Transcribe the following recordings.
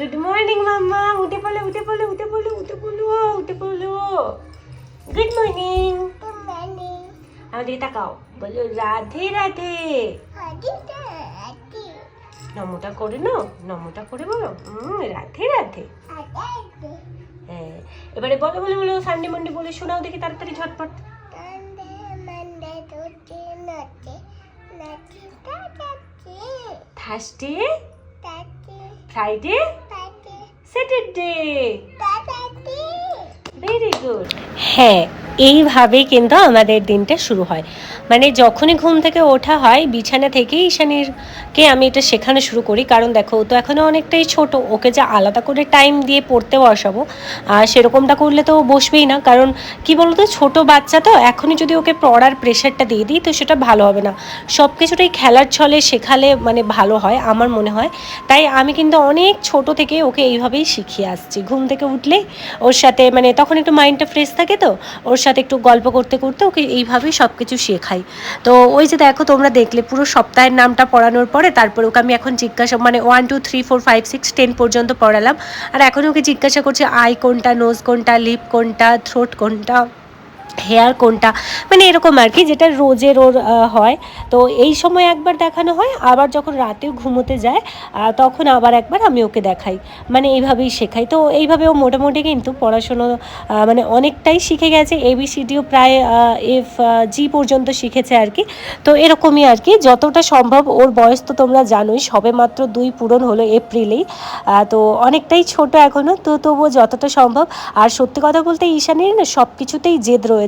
Good morning মাম্মা উঠে পড়ল উঠে পড়ল উঠে পড়ল উঠে পড়ল উঠে পড়ল গুড মর্নিং আমার দিকে তাকাও বলো রাধে রাধে নমটা করে নাও নমটা করে বলো রাধে রাধে হ্যাঁ এবারে বলো বলো বলো সানডে মানডে বলে শোনাও দেখি তাড়াতাড়ি ঝটপট। Thursday Friday Saturday very good হ্যাঁ এইভাবেই কিন্তু আমাদের দিনটা শুরু হয়। মানে যখনই ঘুম থেকে ওঠা হয়, বিছানা থেকেই ঈশানীরকে আমি এটা শেখানো শুরু করি। কারণ দেখো, ও তো এখনও অনেকটাই ছোট, ওকে যে আলাদা করে টাইম দিয়ে পড়তে বসাবো, আর সেরকমটা করলে তো বসবেই না। কারণ কি বলতো, ছোট বাচ্চা তো, এখনই যদি ওকে পড়ার প্রেশারটা দিয়ে দিই, তো সেটা ভালো হবে না। সব কিছুটাই খেলার ছলে শেখালে মানে ভালো হয়, আমার মনে হয়। তাই আমি কিন্তু অনেক ছোট থেকে ওকে এইভাবেই শিখিয়ে আসছি। ঘুম থেকে উঠলে ওর সাথে মানে তখন একটু মাইন্ডটা ফ্রেশ থাকে তো, ওর সাথে একটু গল্প করতে করতে ওকে এইভাবেই সব কিছু শেখাই। তো ওই যে দেখো তোমরা দেখলে পুরো সপ্তাহের নামটা পড়ানোর পরে তারপরে ওকে আমি এখন জিজ্ঞাসা মানে one two three four five six ten পর্যন্ত পড়ালাম। আর এখন ওকে জিজ্ঞাসা করছে আই কোনটা নোজ কোনটা লিপ কোনটা থ্রোট কোনটা? হেয়ার কোনটা মানে এরকম আর কি, যেটা রোজের ওর হয়। তো এই সময় একবার দেখানো হয়, আবার যখন রাতেও ঘুমোতে যায় তখন আবার একবার আমি ওকে দেখাই। মানে এইভাবেই শেখাই। তো এইভাবে ও মোটামুটি কিন্তু পড়াশুনো মানে অনেকটাই শিখে গেছে। এবিসিডিও প্রায় এফ জি পর্যন্ত শিখেছে আর কি। তো এরকমই আর কি, যতটা সম্ভব ওর বয়স তো তোমরা জানোই, সবে মাত্র দুই পূরণ হলো এপ্রিলেই। তো অনেকটাই ছোট এখনও তো তবুও যতটা সম্ভব। আর সত্যি কথা বলতে ঈশানীর না সব কিছুতেই জেদ রয়েছে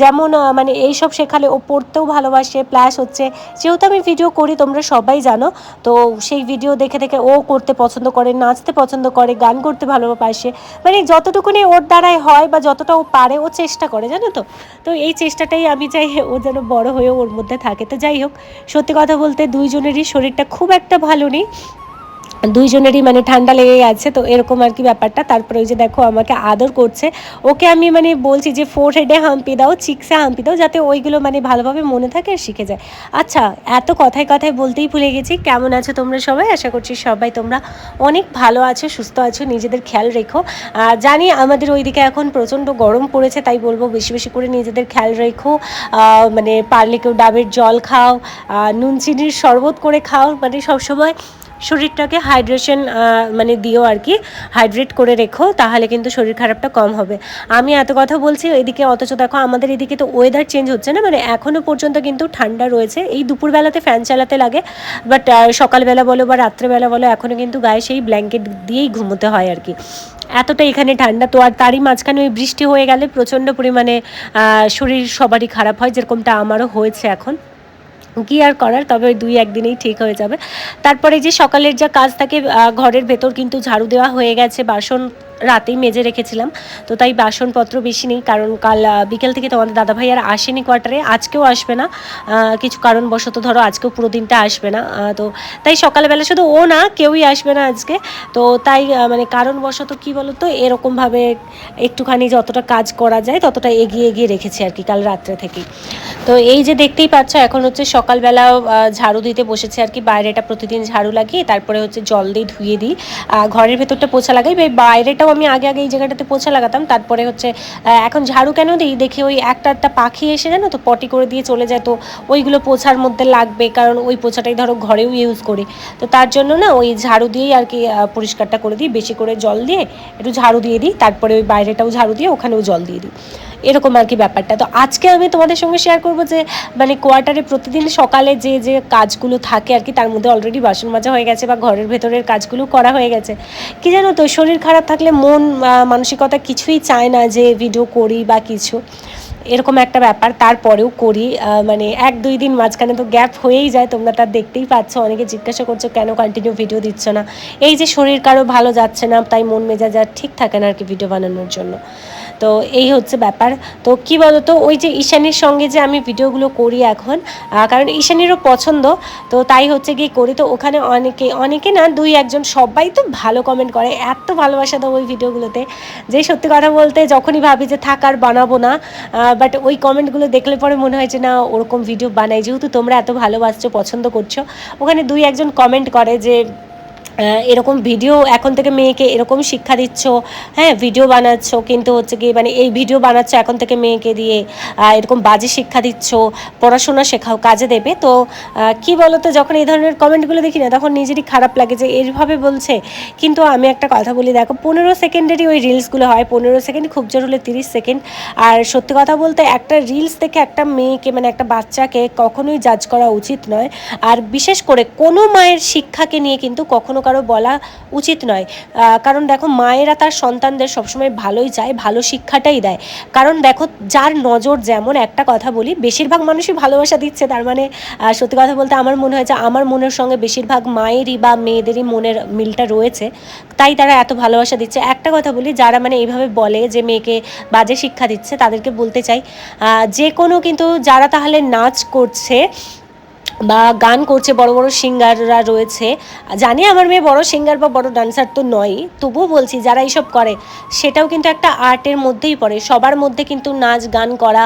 যেমন আহ, মানে এইসব শেখালে ও পড়তেও ভালোবাসে প্লাস হচ্ছে যেহেতু আমি ভিডিও করি তোমরা সবাই জানো তো সেই ভিডিও দেখে দেখে ও করতে পছন্দ করে নাচতে পছন্দ করে গান করতে ভালোবাসে। মানে যতটুকুনি ওর দ্বারাই হয় বা যতটা ও পারে ও চেষ্টা করে জানো তো? তো এই চেষ্টাটাই আমি চাই ও যেন বড় হয়ে ওর মধ্যে থাকে। তো যাই হোক সত্যি কথা বলতে দুইজনেরই শরীরটা খুব একটা ভালো নেই। দুইজনেরই মানে ঠান্ডা লেগে গেছে তো এরকম আর কি ব্যাপারটা। তারপরে ওই যে দেখো, আমাকে আদর করছে। ওকে আমি মানে বলছি যে ফোর হেডে হাম্পি দাও চিক্সে হাম্পি দাও, যাতে ওইগুলো মানে ভালোভাবে মনে থাকে আর শিখে যায়। আচ্ছা এত কথায় কথায় বলতেই ভুলে গেছি। কেমন আছো তোমরা সবাই? আশা করছি সবাই তোমরা অনেক ভালো আছো, সুস্থ আছো, নিজেদের খেয়াল রেখো। আর জানি আমাদের ওইদিকে এখন প্রচণ্ড গরম পড়েছে, তাই বলব বেশি বেশি করে নিজেদের খেয়াল রেখো। মানে পারলে কেউ ডাবের জল খাও নুন, চিনির শরবত করে খাও মানে সবসময় শরীরটাকে হাইড্রেশন মানে দিও আর কি হাইড্রেট করে রেখো, তাহলে কিন্তু শরীর খারাপটা কম হবে। আমি এত কথা বলছি, এদিকে অথচ দেখো আমাদের এদিকে তো ওয়েদার চেঞ্জ হচ্ছে না মানে এখনও পর্যন্ত কিন্তু ঠান্ডা রয়েছে। এই দুপুরবেলাতে ফ্যান চালাতে লাগে বাট সকালবেলা বলো বা রাত্রেবেলা বলো এখনও কিন্তু গায়ে সেই ব্ল্যাঙ্কেট দিয়েই ঘুমোতে হয় আর কি। এতটা এখানে ঠান্ডা, তো আর তারই মাঝখানে ওই বৃষ্টি হয়ে গেলে প্রচণ্ড পরিমাণে শরীর সবারই খারাপ হয়, যেরকমটা আমারও হয়েছে এখন। কি আর করার? তবে ওই দুই একদিনেই ঠিক হয়ে যাবে। তারপরে যে সকালের যা কাজ থাকে ঘরের ভেতর কিন্তু ঝাড়ু দেওয়া হয়ে গেছে, বাসন রাতেই মেজে রেখেছিলাম। তো তাই বাসনপত্র বেশি নেই, কারণ কাল বিকেল থেকে তোমাদের দাদাভাই আর আসেনি কোয়ার্টারে, আজকেও আসবে না। কিছু কারণবশত ধরো আজকেও পুরো দিনটা আসবে না। তো তাই সকালবেলা শুধু ও না, কেউই আসবে না আজকে। তো তাই মানে কারণবশত কি বলতো, এরকমভাবে একটুখানি যতটা কাজ করা যায়, ততটা এগিয়ে এগিয়ে রেখেছি আর কি কাল রাত্রে থেকেই। তো এই যে দেখতেই পাচ্ছ, এখন হচ্ছে সকালবেলা ঝাড়ু দিতে বসেছে আর কি। বাইরেটা প্রতিদিন ঝাড়ু লাগিয়ে, তারপরে হচ্ছে জল দিয়ে ধুয়ে দিই। ঘরের ভেতরটা পোছা লাগাই, বা বাইরেটাও আমি আগে আগে এই জায়গাটাতে পোছা লাগাতাম। তারপরে হচ্ছে এখন ঝাড়ু কেন দিই? দেখি ওই একটা একটা পাখি এসে জানো তো, পটি করে দিয়ে চলে যায়। তো ওইগুলো পোছার মধ্যে লাগবে, কারণ ওই পোছাটাই ধরো ঘরেও ইউজ করি। তো তার জন্য না ওই ঝাড়ু দিয়েই আর কি পরিষ্কারটা করে দিই। বেশি করে জল দিয়ে একটু ঝাড়ু দিয়ে দিই। তারপরে ওই বাইরেটাও ঝাড়ু দিয়ে ওখানেও জল দিয়ে দিই। এরকম আর কি ব্যাপারটা। তো আজকে আমি তোমাদের সঙ্গে শেয়ার করব যে মানে কোয়ার্টারে প্রতিদিন সকালে যে যে কাজগুলো থাকে আর কি, তার মধ্যে অলরেডি বাসন মাজা হয়ে গেছে বা ঘরের ভেতরের কাজগুলো করা হয়ে গেছে। কি জানো তো, শরীর খারাপ থাকলে মন মানসিকতা কিছুই চায় না যে ভিডিও করি বা কিছু। এরকম একটা ব্যাপার, তারপরেও করি। মানে এক, দুই দিন মাঝখানে তো গ্যাপ হয়েই যায়, তোমরা তার দেখতেই পাচ্ছ, অনেকে জিজ্ঞাসা করছ, কেন কন্টিনিউ ভিডিও দিচ্ছ না? এই যে শরীর কারও ভালো যাচ্ছে না, তাই মন মেজাজ আর ঠিক থাকে না আর কি ভিডিও বানানোর জন্য। তো এই হচ্ছে ব্যাপার। তো কি বলতো, ওই যে ঈশানীর সঙ্গে যে আমি ভিডিওগুলো করি এখন কারণ ঈশানীরও পছন্দ, তো তাই হচ্ছে গিয়ে করি। তো ওখানে অনেকে অনেকে না দুই একজন সবাই তো ভালো কমেন্ট করে, এত ভালোবাসা দেবো ওই ভিডিওগুলোতে। যে সত্যি কথা বলতে যখনই ভাবি যে থাক আর বানাবো না বাট ওই কমেন্টগুলো দেখলে পরে মনে হয় যে না, ওরকম ভিডিও বানাই। যেহেতু তোমরা এত ভালোবাসছো, পছন্দ করছ, ওখানে দুই একজন কমেন্ট করে যে এরকম ভিডিও এখন থেকে মেয়েকে এরকম শিক্ষা দিচ্ছ হ্যাঁ ভিডিও বানাচ্ছ, কিন্তু হচ্ছে কি মানে এই ভিডিও বানাচ্ছ এখন থেকে মেয়েকে দিয়ে এরকম বাজে শিক্ষা দিচ্ছ, পড়াশোনা শেখাও, কাজে দেবে। তো কি বলো তো যখন এই ধরনের কমেন্টগুলো দেখি না, তখন নিজেরই খারাপ লাগে যে এইভাবে বলছে। কিন্তু আমি একটা কথা বলি, দেখো, পনেরো সেকেন্ডেরই ওই রিলসগুলো হয়, পনেরো সেকেন্ড খুব জোর হলে তিরিশ সেকেন্ড। আর সত্যি কথা বলতে, একটা রিলস দেখে একটা মেয়েকে মানে একটা বাচ্চাকে কখনোই জাজ করা উচিত নয়। আর বিশেষ করে কোনো মায়ের শিক্ষাকে নিয়ে কিন্তু কখনো কারও বলা উচিত নয়। কারণ দেখো, মায়েরা তার সন্তানদের সবসময় ভালোই চায়, ভালো শিক্ষাটাই দেয়। কারণ দেখো, যার নজর যেমন একটা কথা বলি, বেশিরভাগ মানুষই ভালোবাসা দিচ্ছে। তার মানে সত্যি কথা বলতে আমার মনে হয় যে আমার মনের সঙ্গে বেশিরভাগ মায়েরই বা মেয়েদেরই মনের মিলটা রয়েছে। তাই তারা এত ভালোবাসা দিচ্ছে। একটা কথা বলি, যারা মানে এইভাবে বলে যে মেয়েকে বাজে শিক্ষা দিচ্ছে, তাদেরকে বলতে চাই যে কোনো কিন্তু যারা তাহলে নাচ করছে বা গান করছে বড় বড় সিঙ্গাররা রয়েছে। জানি আমার মেয়ে বড় সিঙ্গার বা বড় ডান্সার তো নয়, তবুও বলছি যারা এইসব করে, সেটাও কিন্তু একটা আর্টের মধ্যেই পড়ে। সবার মধ্যে কিন্তু নাচ, গান করা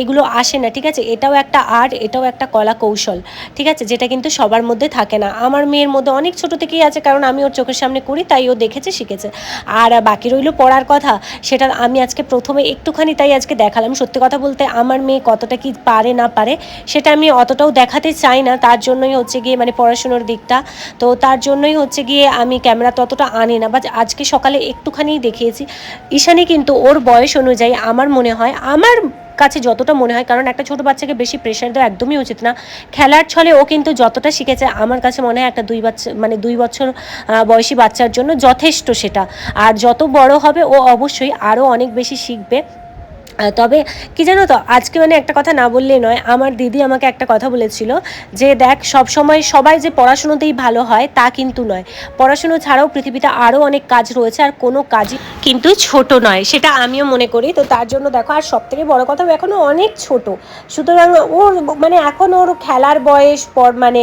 এগুলো আসে না, ঠিক আছে? এটাও একটা আর্ট, এটাও একটা কলা কৌশল, ঠিক আছে? যেটা কিন্তু সবার মধ্যে থাকে না। আমার মেয়ের মধ্যে অনেক ছোট থেকেই আছে, কারণ আমি ওর চোখের সামনে করি, তাই ও দেখেছে, শিখেছে। আর বাকি রইল পড়ার কথা, সেটা আমি আজকে প্রথমে একটুখানি তাই আজকে দেখালাম। সত্যি কথা বলতে আমার মেয়ে কতটা কি পারে না পারে, সেটা আমি অতটাও দেখাতে চাই না, তার জন্যই হচ্ছে গিয়ে মানে পড়াশুনোর দিকটা। তো তার জন্যই হচ্ছে গিয়ে আমি ক্যামেরা ততটা আনি না বা আজকে সকালে একটুখানি দেখিয়েছি। ঈশানি কিন্তু ওর বয়স অনুযায়ী আমার মনে হয়, আমার কাছে যতটা মনে হয়, কারণ একটা ছোট বাচ্চাকে বেশি প্রেশার দেওয়া একদমই উচিত না। খেলার ছলে ও কিন্তু যতটা শিখেছে, আমার কাছে মনে হয় একটা দুই বাচ্চা মানে দুই বছর বয়সী বাচ্চার জন্য যথেষ্ট সেটা। আর যত বড় হবে ও অবশ্যই আরও অনেক বেশি শিখবে। তবে কি জানো তো, আজকে মানে একটা কথা না বললেই নয়, আমার দিদি আমাকে একটা কথা বলেছিল যে দেখ সব সময় সবাই যে পড়াশুনোতেই ভালো হয় তা কিন্তু নয়। পড়াশুনো ছাড়াও পৃথিবীতে আরও অনেক কাজ রয়েছে আর কোনো কাজই কিন্তু ছোট নয়, সেটা আমিও মনে করি। তো তার জন্য দেখো, আর সব থেকে বড়ো কথা এখনও অনেক ছোট। সুতরাং ওর মানে এখন ওর খেলার বয়স, পর মানে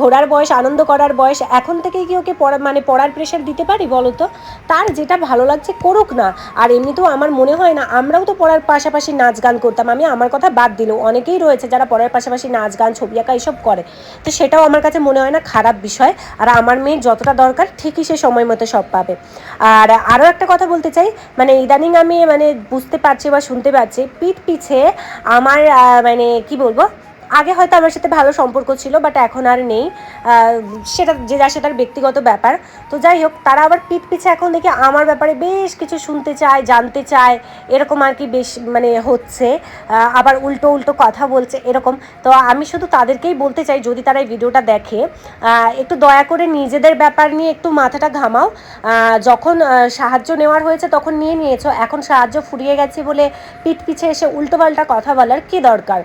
ঘোরার বয়স, আনন্দ করার বয়স, এখন থেকেই কি ওকে পড়া মানে পড়ার প্রেশার দিতে পারি বলো তো? তার যেটা ভালো লাগছে করুক না। আর এমনিতেও আমার মনে হয় না, আমরাও তো পড়ার পাশাপাশি নাচ গান করতাম। আমি আমার কথা বাদ দিলেও অনেকেই রয়েছে যারা পড়ার পাশাপাশি নাচ গান, ছবি আঁকা এসব করে। তো সেটাও আমার কাছে মনে হয় না খারাপ বিষয়। আর আমার মেয়ে যতটা দরকার ঠিকই সে সময় মতো সব পাবে। আর আরও একটা কথা বলতে চাই মানে ইদানিং আমি মানে বুঝতে পারছি বা শুনতে পাচ্ছি, পিঠ পিছে আমার মানে কি বলব আগে হয়তো আমার সাথে ভালো সম্পর্ক ছিল বাট এখন আর নেই। সেটা যে যা সেটার ব্যক্তিগত ব্যাপার। তো যাই হোক, তারা আবার পিঠ পিছে এখন দেখি আমার ব্যাপারে বেশ কিছু শুনতে চায়, জানতে চায়। এরকম আর কি বেশ মানে হচ্ছে। আবার উল্টো উল্টো কথা বলছে, এরকম। তো আমি শুধু তাদেরকেই বলতে চাই, যদি তারা এই ভিডিওটা দেখে একটু দয়া করে নিজেদের ব্যাপার নিয়ে একটু মাথাটা ঘামাও। যখন সাহায্য নেওয়ার হয়েছে তখন নিয়ে নিয়েছো। এখন সাহায্য ফুরিয়ে গেছে বলে পিঠ পিছে এসে উল্টোপাল্টা কথা বলার কি দরকার?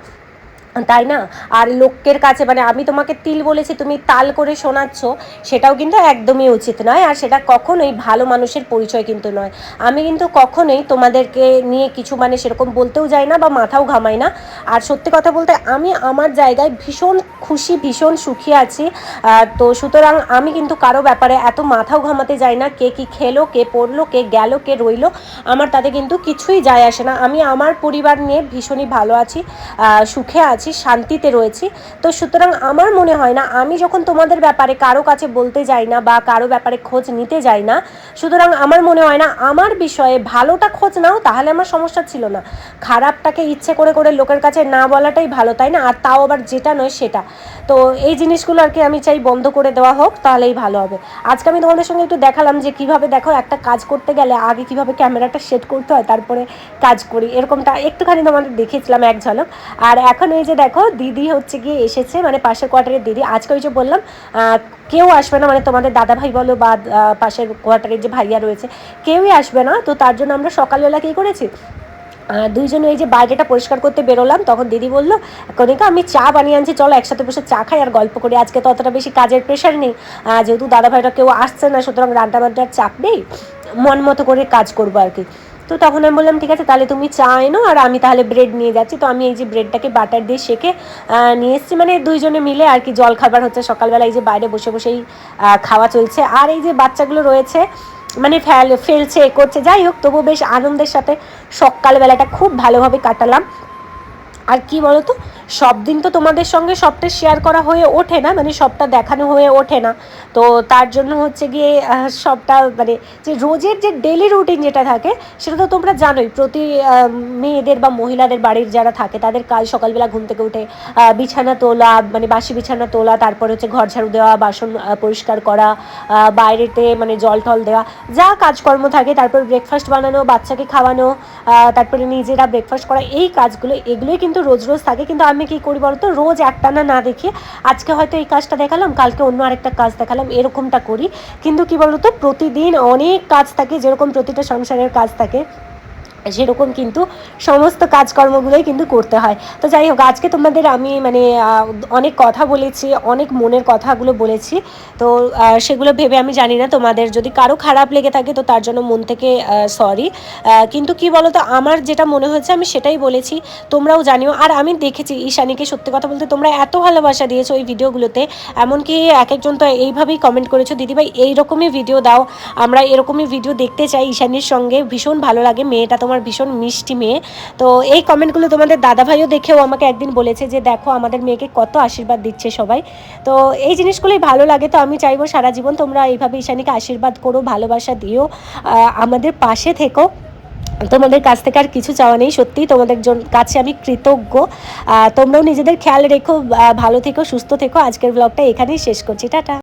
তাই না? আর লোকের কাছে মানে আমি তোমাকে তিল বলেছি, তুমি তাল করে শোনাচ্ছ, সেটাও কিন্তু একদমই উচিত নয়। আর সেটা কখনোই ভালো মানুষের পরিচয় কিন্তু নয়। আমি কিন্তু কখনোই তোমাদেরকে নিয়ে কিছু মানে সেরকম বলতেও যাই না বা মাথাও ঘামাই না। আর সত্যি কথা বলতে, আমি আমার জায়গায় ভীষণ খুশি, ভীষণ সুখী আছি। তো সুতরাং আমি কিন্তু কারও ব্যাপারে এত মাথাও ঘামাতে যাই না, কে কি খেলো, কে পড়ল, কে গেল, কে রইল, আমার তাতে কিন্তু কিছুই যায় আসে না। আমি আমার পরিবার নিয়ে ভীষণই ভালো আছি সুখে আছি, শান্তিতে রয়েছি। তো সুতরাং আমার মনে হয় না, আমি যখন তোমাদের ব্যাপারে কারও কাছে বলতে যাই না বা কারও ব্যাপারে খোঁজ নিতে যাই না, সুতরাং আমার মনে হয় না, আমার বিষয়ে ভালোটা খোঁজ নাও, তাহলে আমার সমস্যা ছিল না। খারাপটাকে ইচ্ছে করে করে লোকের কাছে না বলাটাই ভালো, তাই না? আর তাও আবার যেটা নয়, সেটা। তো এই জিনিসগুলো আর কি আমি চাই বন্ধ করে দেওয়া হোক, তাহলেই ভালো হবে। আজকে আমি তোমাদের সঙ্গে একটু দেখালাম যে কীভাবে দেখো একটা কাজ করতে গেলে আগে কীভাবে ক্যামেরাটা সেট করতে হয়, তারপরে কাজ করি, এরকমটা একটুখানি তোমাদের দেখিয়েছিলাম এক ঝলক। আর এখন এই যে দেখো, দিদি হচ্ছে গিয়ে এসেছে মানে পাশের কোয়ার্টারের দিদি। আজকে ওই যে বললাম কেউ আসবে না মানে তোমাদের দাদা ভাই বলো বা পাশের কোয়ার্টারের যে ভাইয়া রয়েছে, কেউই আসবে না। তো তার জন্য আমরা সকালবেলা কী করেছি দুইজনে এই যে বাইরেটা পরিষ্কার করতে বেরোলাম, তখন দিদি বলল কনিকা আমি চা বানিয়ে আনছি, চলো একসাথে বসে চা খাই আর গল্প করি। আজকে তো অতটা বেশি কাজের প্রেশার নেই। যেহেতু দাদা ভাইরা কেউ আসছে না, সুতরাং রান্না বান্নার চাপ নেই। মন মতো করে কাজ করব আর কি। তো তখন আমি বললাম, ঠিক আছে, তাহলে তুমি চা এনো আর আমি তাহলে ব্রেড নিয়ে যাচ্ছি। তো আমি এই যে ব্রেডটাকে বাটার দিয়ে শেখে নিয়ে এসেছি। মানে দুইজনে মিলে আর কি জল খাবার হচ্ছে সকালবেলা এই যে বাইরে বসে বসেই খাওয়া চলছে। আর এই যে বাচ্চাগুলো রয়েছে মানে ফেল, ফেলছে, এ করছে, যাই হোক, তবুও বেশ আনন্দের সাথে সকালবেলাটা খুব ভালোভাবে কাটালাম। আর কি বলতো সব দিন তো তোমাদের সঙ্গে সবটা শেয়ার করা হয়ে ওঠে না মানে সবটা দেখানো হয়ে ওঠে না। তো তার জন্য হচ্ছে গিয়ে সবটা মানে যে রোজের যে ডেলি রুটিন যেটা থাকে, সেটা তো তোমরা জানোই, প্রতি মেয়েদের বা মহিলাদের বাড়ির যারা থাকে, তাদের কাজ সকালবেলা ঘুম থেকে উঠে বিছানা তোলা মানে বাসি বিছানা তোলা, তারপর হচ্ছে ঘর ঝাড়ু দেওয়া, বাসন পরিষ্কার করা বাইরেতে মানে জল টল দেওয়া, যা কাজকর্ম থাকে, তারপর ব্রেকফাস্ট বানানো, বাচ্চাকে খাওয়ানো তারপরে নিজেরা ব্রেকফাস্ট করা, এই কাজগুলো, এগুলোই কিন্তু রোজ রোজ থাকে, কিন্তু আমি কি করি বলতো? রোজ একটানা না দেখি আজকে হয়তো এই কাজটা দেখালাম, কালকে অন্য আরেকটা কাজ দেখালাম, এরকমটা করি। কিন্তু কি বলতো? প্রতিদিন অনেক কাজ থাকে, যেরকম প্রতিটা সংসারের কাজ থাকে। সেরকম কিন্তু সমস্ত কাজকর্মগুলোই কিন্তু করতে হয়। তো যাই হোক, আজকে তোমাদের আমি মানে অনেক কথা বলেছি, অনেক মনের কথাগুলো বলেছি। তো সেগুলো ভেবে আমি জানি না তোমাদের, যদি কারও খারাপ লেগে থাকে তো তার জন্য মন থেকে সরি কিন্তু কি বলো তো আমার যেটা মনে হয়েছে আমি সেটাই বলেছি, তোমরাও জানিও। আর আমি দেখেছি, ঈশানীকে সত্যি কথা বলতে তোমরা এত ভালোবাসা দিয়েছ ওই ভিডিওগুলোতে, এমনকি এক একজন তো এইভাবেই কমেন্ট করেছ, দিদিভাই, এইরকমই ভিডিও দাও, আমরা এরকমই ভিডিও দেখতে চাই ঈশানীর সঙ্গে, ভীষণ ভালো লাগে মেয়েটা তোমার ভীষণ মিষ্টি মেয়ে। তো এই কমেন্টগুলো তোমাদের দাদাভাইও দেখেও আমাকে একদিন বলেছে যে, দেখো, আমাদের মেয়েকে কত আশীর্বাদ দিচ্ছে সবাই। তো এই জিনিসগুলোই ভালো লাগে। তো আমি চাইব সারা জীবন তোমরা এইভাবে ঈশানীকে আশীর্বাদ করো, ভালোবাসা দিও আমাদের পাশে থেকো। তোমাদের কাছ থেকে আর কিছু চাওয়া নেই, সত্যিই তোমাদের কাছে আমি কৃতজ্ঞ। তোমরাও নিজেদের খেয়াল রেখো ভালো থেকো, সুস্থ থেকো। আজকের ব্লগটা এখানেই শেষ করছি। টাটা।